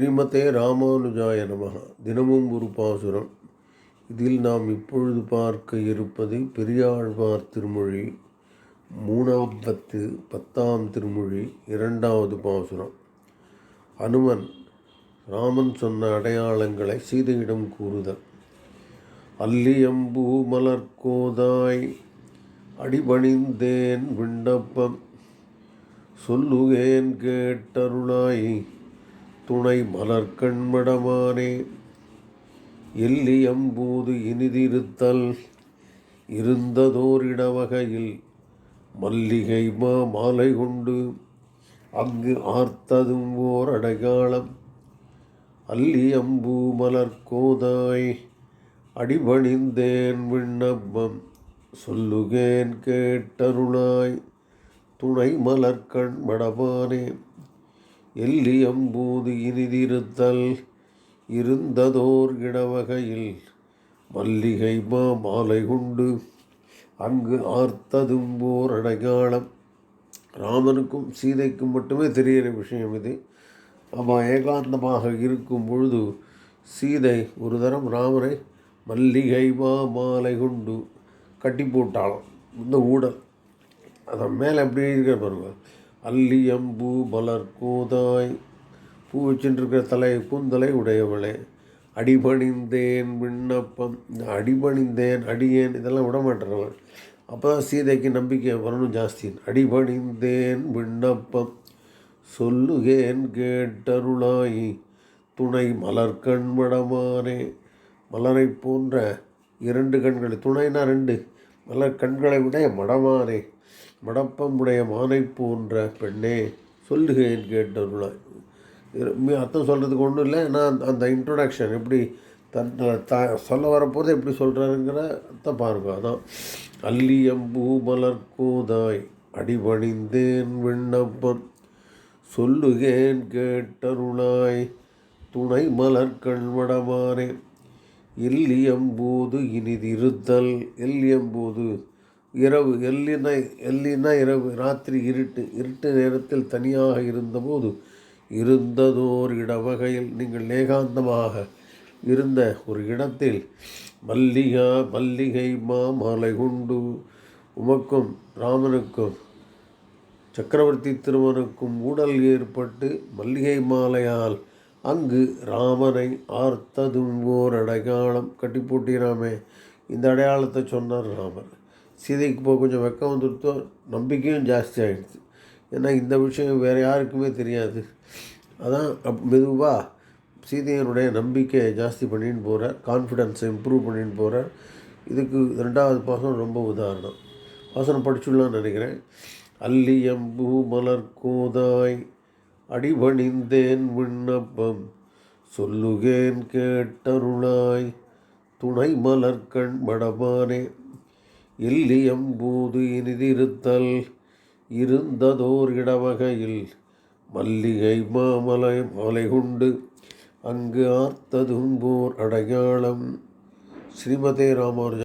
ஸ்ரீமதே ராமானுஜாய நமக. தினமும் ஒரு பாசுரம். இதில் நாம் இப்பொழுது பார்க்க இருப்பது பெரியாழ்வார் திருமொழி மூணாம் பத்து பத்தாம் திருமொழி இரண்டாவது பாசுரம். அனுமன் ராமன் சொன்ன அடையாளங்களை சீதையிடம் கூறுதல். அல்லியம்பூ மலர்கோதாய் அடிபணிந்தேன் விண்ணப்பம் சொல்லுகேன் கேட்டருளாய். துணை மலர்கண்மடமானே எல்லியம்பூது இனிதிருத்தல் இருந்ததோரிடவகையில் மல்லிகை மா மாலை கொண்டு அங்கு ஆர்த்ததும் ஓர் அடையாளம். அல்லியம்பூ மலர்கோதாய் அடிபணிந்தேன் விண்ணப்பம் சொல்லுகேன் கேட்டருளாய். துணை மலர்கண் மடமானே. எல்லியம்பூது இனிதிருத்தல் இருந்ததோர் இடவகையில் மல்லிகை மா மாலை கொண்டு அங்கு ஆர்த்ததும் ஓர் அடையாளம். ராமனுக்கும் சீதைக்கும் மட்டுமே தெரிகிற விஷயம் இது. அவன் ஏகாந்தமாக இருக்கும் பொழுது சீதை ஒரு தரம் ராமரை மல்லிகை மா மாலை கொண்டு கட்டி போட்டாலும் இந்த ஊடல். அதன் மேலே எப்படி இருக்கிற அல்லி அம்பு மலர் கோதாய் பூ வச்சுருக்கிற தலை பூந்தலை உடையவளே அடிபணிந்தேன் விண்ணப்பம் இந்த அடிபணிந்தேன் அடியேன் இதெல்லாம் விட மாட்டேறவன். அப்போ தான் சீதைக்கு நம்பிக்கை வரணும் ஜாஸ்தி அடிபணிந்தேன் விண்ணப்பம் சொல்லுகேன் கேட்டருளாயி துணை மலர் கண்மடமானே மலரை போன்ற இரண்டு கண்கள் துணைனா ரெண்டு மலர் கண்களை விட மடமானே மடப்பம் உடைய மானை போன்ற பெண்ணே சொல்லுகேன் கேட்டவர்களாய் அர்த்தம் சொல்கிறதுக்கு ஒன்றும் இல்லை. நான் அந்த இன்ட்ரொடக்ஷன் எப்படி தன் த சொல்ல வரப்போது எப்படி சொல்கிறாருங்கிற அர்த்தம் பாருங்க. அதான் அல்லியம்பூ மலர் கூதாய் அடிபணிந்தேன் விண்ணப்பம் சொல்லுகேன் கேட்டருளாய். துணை மலர் கண்வடமானே எல்லியம்போது இனிதிருத்தல் எல்லியம்போது இரவு எல்லினா எல்லினா இரவு ராத்திரி இருட்டு இருட்டு நேரத்தில் தனியாக இருந்தபோது இருந்ததோர் இடவகையில் நீங்கள் ஏகாந்தமாக இருந்த ஒரு இடத்தில் மல்லிகா மல்லிகை மாமலை குண்டு உமக்கும் ராமனுக்கும் சக்கரவர்த்தி திருமனுக்கும் ஊடல் ஏற்பட்டு மல்லிகை மாலையால் அங்கு ராமனை ஆர்த்ததும் ஓர் அடையாளம் கட்டி போட்டிராமே இந்த அடையாளத்தை சொன்னார் ராமர். சீதைக்கு போக கொஞ்சம் வெக்கம் வந்துருத்தோ நம்பிக்கையும் ஜாஸ்தி ஆகிடுச்சு ஏன்னா இந்த விஷயம் வேறு யாருக்குமே தெரியாது. அதான் அப் மெதுவாக சீதையனுடைய நம்பிக்கையை ஜாஸ்தி பண்ணின்னு போகிறார் கான்ஃபிடென்ஸை இம்ப்ரூவ் பண்ணின்னு போகிறார் இதுக்கு ரெண்டாவது பாசனம் ரொம்ப உதாரணம். பாசனம் படிச்சுடலான்னு நினைக்கிறேன். அல்லியம்பூ மலர் கோதாய் அடிபணிந்தேன் விண்ணப்பம் சொல்லுகேன் கேட்டருளாய் துணை மலர்கண் மடமானே எல்லியம்பூது இனிதிருத்தல் இருந்ததோர் இடவகையில் மல்லிகை மாமலை மாலை கொண்டு அங்கு ஆர்த்ததும்போர் அடையாளம். ஸ்ரீமதே ராமானுஜ